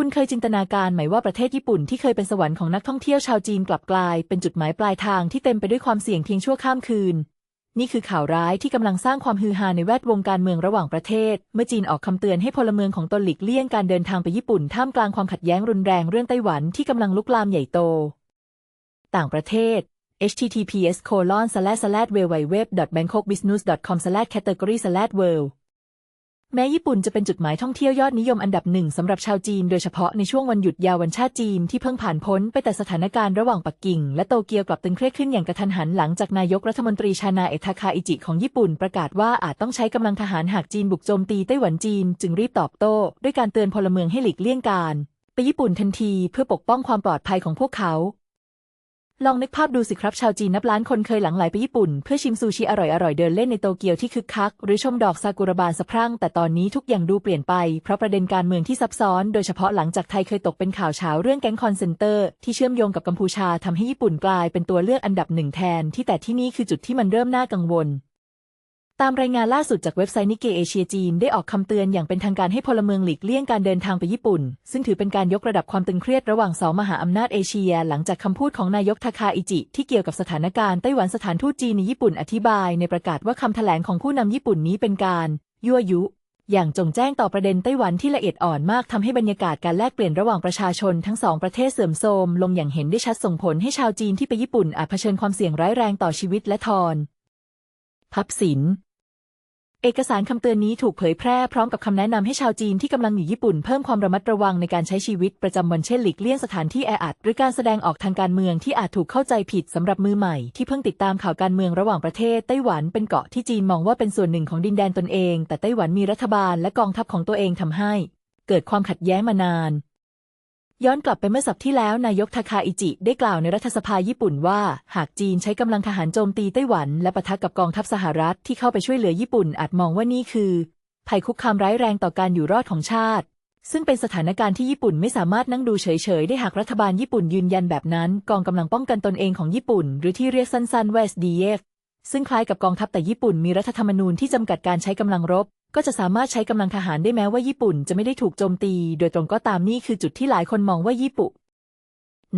คุณเคยจินตนาการไหมว่าประเทศญี่ปุ่นที่เคยเป็นสวรรค์ของนักท่องเที่ยวชาวจีนกลับกลาย เป็นจุดหมายปลายทางที่เต็มไปด้วยความเสี่ยงเพียงชั่วข้ามคืน นี่คือข่าวร้ายที่กำลังสร้างความฮือฮาในแวดวงการเมืองระหว่างประเทศ เมื่อจีนออกคำเตือนให้พลเมืองของตนหลีกเลี่ยงการเดินทางไปญี่ปุ่นท่ามกลางความขัดแย้งรุนแรงเรื่องไต้หวันที่กำลังลุกลามใหญ่โต ต่างประเทศ https colon slash slash www bangkok business com slash category slash world แม้ญี่ปุ่นจะเป็นจุดหมายท่องเที่ยวยอดนิยมอันดับหนึ่งสำหรับชาวจีนโดยเฉพาะในช่วงวันหยุดยาววันชาติจีนที่เพิ่งผ่านพ้นไปแต่สถานการณ์ระหว่างปักกิ่ง และโตเกียวกลับตึงเครียดขึ้นอย่างกระทันหันหลังจากนายกรัฐมนตรีชานาเอทาคาอิจิของญี่ปุ่นประกาศว่าอาจต้องใช้กำลังทหารหากจีนบุกโจมตีไต้หวันจีน จึงรีบตอบโต้ด้วยการเตือนพลเมืองให้หลีกเลี่ยงการ ไปญี่ปุ่นทันทีเพื่อปกป้องความปลอดภัยของพวกเขา ลองนึกภาพดูสิครับชาวจีนนับล้านคนเคยหลั่งไหลไปญี่ปุ่น เพื่อชิมซูชิอร่อยๆ เดินเล่นในโตเกียวที่คึกคัก หรือชมดอกซากุระบานสะพรั่ง แต่ตอนนี้ทุกอย่างดูเปลี่ยนไป เพราะประเด็นการเมืองที่ซับซ้อน โดยเฉพาะหลังจากไทยเคยตกเป็นข่าวเช้าเรื่องแก๊งคอนเซนเตอร์ ที่เชื่อมโยงกับกัมพูชาทำให้ญี่ปุ่นกลายเป็นตัวเลือกอันดับหนึ่งแทนที่แต่ที่นี่คือจุดที่มันเริ่มน่ากังวล ตามรายงานล่าสุดจากเว็บไซต์นิกเกเอเชียจีนได้ออกคำเตือนอย่างเป็นทางการให้พลเมืองหลีกเลี่ยงการเดินทางไปญี่ปุ่น ซึ่งถือเป็นการยกระดับความตึงเครียดระหว่างสองมหาอำนาจเอเชีย หลังจากคำพูดของนายกทาคาอิจิ ที่เกี่ยวกับสถานการณ์ไต้หวันสถานทูตจีนในญี่ปุ่นอธิบายในประกาศว่าคำแถลงของผู้นำญี่ปุ่นนี้เป็นการยั่วยุ อย่างจงแจ้งต่อประเด็นไต้หวันที่ละเอียดอ่อนมากทำให้บรรยากาศการแลกเปลี่ยนระหว่างประชาชนทั้งสองประเทศเสื่อมโทรมลงอย่างเห็นได้ชัดส่งผลให้ชาวจีนที่ไปญี่ปุ่นอาจเผชิญความเสี่ยงร้ายแรงต่อชีวิตและทอนพับสิน เอกสารคำเตือนนี้ถูกเผยแพร่พร้อมกับคำแนะนำให้ชาวจีนที่กำลังอยู่ญี่ปุ่นเพิ่มความระมัดระวังในการใช้ชีวิตประจำวันเช่นหลีกเลี่ยงสถานที่แออัด หรือการแสดงออกทางการเมืองที่อาจถูกเข้าใจผิดสำหรับมือใหม่ที่เพิ่งติดตามข่าวการเมืองระหว่างประเทศไต้หวันเป็นเกาะที่จีนมองว่าเป็นส่วนหนึ่งของดินแดนตนเอง แต่ไต้หวันมีรัฐบาลและกองทัพของตัวเองทำให้ เกิดความขัดแย้งมานาน ย้อนกลับไปเมื่อสัปที่แล้วนายกทาคาอิจิ ได้กล่าวในรัฐสภาญี่ปุ่นว่า หากจีนใช้กำลังทหารโจมตีไต้หวันและปะทะกับกองทัพสหรัฐที่เข้าไปช่วยเหลือญี่ปุ่นอาจมองว่านี่คือ ภัยคุกคามร้ายแรงต่อการอยู่รอดของชาติ ซึ่งเป็นสถานการณ์ที่ญี่ปุ่นไม่สามารถนั่งดูเฉยๆ ได้หากรัฐบาลญี่ปุ่นยืนยันแบบนั้น กองกำลังป้องกันตนเองของญี่ปุ่น หรือที่เรียกสั้นๆว่า SDF ซึ่งคล้ายกับกองทัพแต่ญี่ปุ่นมีรัฐธรรมนูญที่จำกัดการใช้กำลังรบ ก็จะสามารถใช้กำลังทหารได้แม้ว่าญี่ปุ่นจะไม่ได้ถูกโจมตี โดยตรงก็ตามนี่คือจุดที่หลายคนมองว่าญี่ปุ่น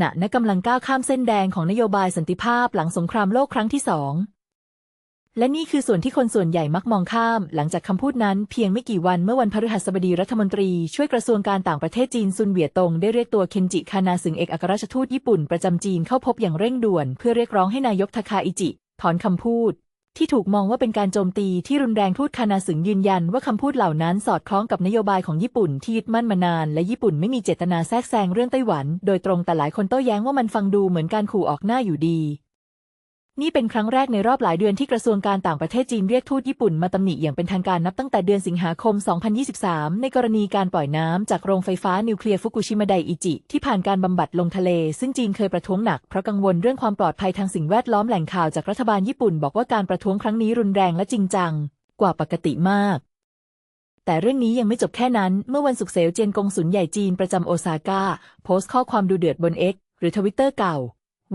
ณณกำลังก้าวข้ามเส้นแดงของนโยบายสันติภาพหลังสงครามโลกครั้งที่สองและนี่คือส่วนที่คนส่วนใหญ่มักมองข้าม หลังจากคำพูดนั้นเพียงไม่กี่วันเมื่อวันพฤหัสบดีรัฐมนตรีช่วยกระทรวงการต่างประเทศจีนซุนเวียตงได้เรียกตัวเคนจิคานาสึงเอกอัครราชทูตญี่ปุ่นประจำจีนเข้าพบอย่างเร่งด่วน เพื่อเรียกร้องให้นายกทาคาอิจิ ถอนคำพูด ที่ถูกมองว่าเป็นการโจมตีที่รุนแรงทูตคานาสึงยืนยันว่าคำพูดเหล่านั้นสอดคล้องกับนโยบายของญี่ปุ่นที่ยึดมั่นมานาน และญี่ปุ่นไม่มีเจตนาแทรกแซงเรื่องไต้หวัน โดยตรงแต่หลายคนโต้แย้งว่ามันฟังดูเหมือนการขู่ออกหน้าอยู่ดี นี่เป็นครั้งแรกในรอบหลายเดือนที่กระทรวงการต่างประเทศจีนเรียกทูตญี่ปุ่นมาตำหนิอย่างเป็นทางการนับตั้งแต่เดือนสิงหาคม 2023 ในกรณีการปล่อยน้ำจากโรงไฟฟ้านิวเคลียร์ฟุกุชิมะไดอิจิ ที่ผ่านการบำบัดลงทะเล ซึ่งจีนเคยประท้วงหนักเพราะกังวลเรื่องความปลอดภัยทางสิ่งแวดล้อมแหล่งข่าวจากรัฐบาลญี่ปุ่นบอกว่าการประท้วงครั้งนี้รุนแรงและจริงจัง กว่าปกติมากแต่เรื่องนี้ยังไม่จบแค่นั้น เมื่อวันศุกร์เซลเจียนกงสุลใหญ่จีนประจำโอซาก้า โพสต์ข้อความดูเดือดบน X หรือทวิตเตอร์เก่า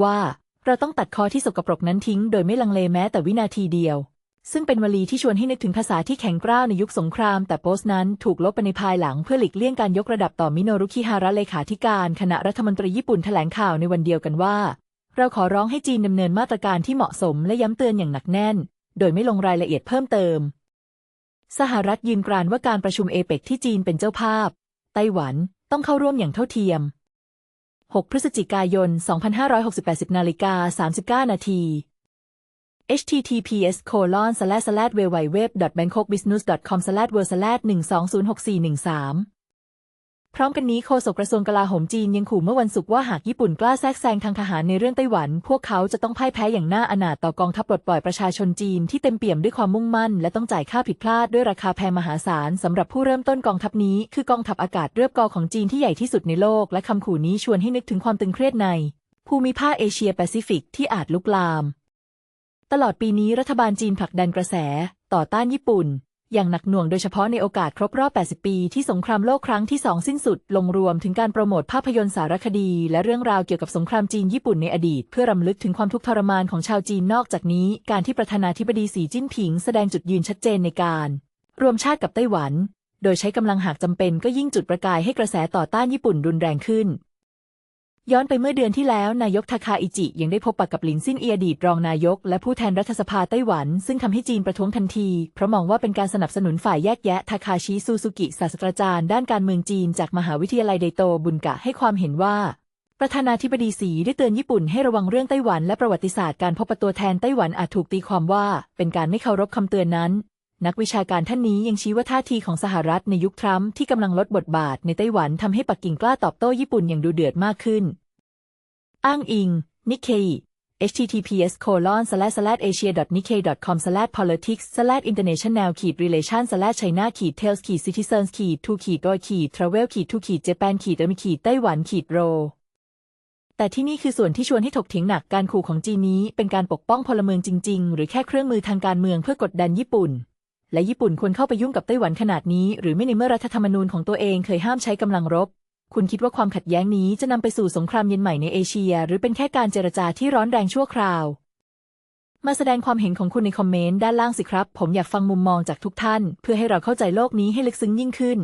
ว่า เราต้องตัดคอที่สกปรกนั้นทิ้งโดยไม่ลังเลแม้แต่วินาทีเดียว ซึ่งเป็นวลีที่ชวนให้นึกถึงภาษาที่แข็งกร้าวในยุคสงคราม แต่โพสต์นั้นถูกลบไปในภายหลังเพื่อหลีกเลี่ยงการยกระดับต่อมิโนรุคิฮาระเลขาธิการคณะรัฐมนตรีญี่ปุ่นแถลงข่าวในวันเดียวกันว่า เราขอร้องให้จีนดำเนินมาตรการที่เหมาะสมและย้ำเตือนอย่างหนักแน่น โดยไม่ลงรายละเอียดเพิ่มเติม สหรัฐยืนกรานว่าการประชุมเอเปกที่จีนเป็นเจ้าภาพไต้หวันต้องเข้าร่วมอย่างเท่าเทียม 6 พฤศจิกายน 2568นาฬิกา39 นาที https colon slash slash www bangkok business com slash world slash 1206413 พร้อมกันนี้โฆษกกระทรวงกลาโหมจีนยังขู่เมื่อวันศุกร์ว่าหากญี่ปุ่นกล้าแทรกแซงทางทหารในเรื่องไต้หวัน พวกเขาจะต้องพ่ายแพ้อย่างน่าอนาถต่อกองทัพปลดปล่อยประชาชนจีนที่เต็มเปี่ยมด้วยความมุ่งมั่น และต้องจ่ายค่าผิดพลาดด้วยราคาแพงมหาศาลสำหรับผู้เริ่มต้นกองทัพนี้ คือกองทัพอากาศเรือบกอของจีนที่ใหญ่ที่สุดในโลก และคำขู่นี้ชวนให้นึกถึงความตึงเครียดใน ภูมิภาคเอเชียแปซิฟิกที่อาจลุกลาม ตลอดปีนี้รัฐบาลจีนผลักดันกระแส ต่อต้านญี่ปุ่น อย่างหนักหน่วงโดยเฉพาะในโอกาสครบรอบ 80 ปีที่สงครามโลกครั้งที่สองสิ้นสุด ลงรวมถึงการโปรโมทภาพยนตร์สารคดี และเรื่องราวเกี่ยวกับสงครามจีนญี่ปุ่นในอดีต เพื่อรำลึกถึงความทุกข์ทรมานของชาวจีนนอกจากนี้ การที่ประธานาธิบดีสีจิ้นผิง แสดงจุดยืนชัดเจนในการ รวมชาติกับไต้หวัน โดยใช้กำลังหากจำเป็นก็ยิ่งจุดประกายให้กระแสต่อต้านญี่ปุ่นรุนแรงขึ้น ย้อนไปเมื่อเดือนที่แล้ว นายกทาคาอิจิยังได้พบปะกับหลินซินเอียดีตรองนายก และผู้แทนรัฐสภาไต้หวัน ซึ่งทำให้จีนประท้วงทันที เพราะมองว่าเป็นการสนับสนุนฝ่ายแยกแยะทาคาชิซูซูกิศาสตราจารย์ด้านการเมืองจีนจากมหาวิทยาลัยไดโตบุนกะให้ความเห็นว่า ประธานาธิบดีสีได้เตือนญี่ปุ่นให้ระวังเรื่องไต้หวันและประวัติศาสตร์การพบปะตัวแทนไต้หวันอาจถูกตีความว่า เป็นการไม่เคารพคำเตือนนั้น นักวิชาการท่านนี้ยังชี้ว่าท่าทีของสหรัฐในยุคทรัมป์ที่กำลังลดบทบาทในไต้หวันทำให้ปักกิ่งกล้าตอบโต้ญี่ปุ่นอย่างดูเดือดมากขึ้น อ้างอิง Nikkei https colon slash slash asia nikkei com slash politics slash international ขีด relation slash china ขีด tales ขีด citizens ขีด to ขีดโดยขีด travel ขีด to ขีด japan ขีด ami ขีด ไต้หวัน ขีด โร แต่ที่นี่คือส่วนที่ชวนให้ถกเถียงหนักการขู่ของจีนนี้ เป็นการปกป้องพลเมืองจริง ๆ หรือแค่เครื่องมือทางการเมืองเพื่อกดดันญี่ปุ่น และญี่ปุ่นควรเข้าไปยุ่งกับไต้หวันขนาดนี้ หรือไม่ในเมื่อรัฐธรรมนูญของตัวเองเคยห้ามใช้กำลังรบ คุณคิดว่าความขัดแย้งนี้จะนำไปสู่สงครามเย็นใหม่ในเอเชีย หรือเป็นแค่การเจรจาที่ร้อนแรงชั่วคราว มาแสดงความเห็นของคุณในคอมเมนต์ด้านล่างสิครับ ผมอยากฟังมุมมองจากทุกท่าน เพื่อให้เราเข้าใจโลกนี้ให้ลึกซึ้งยิ่งขึ้น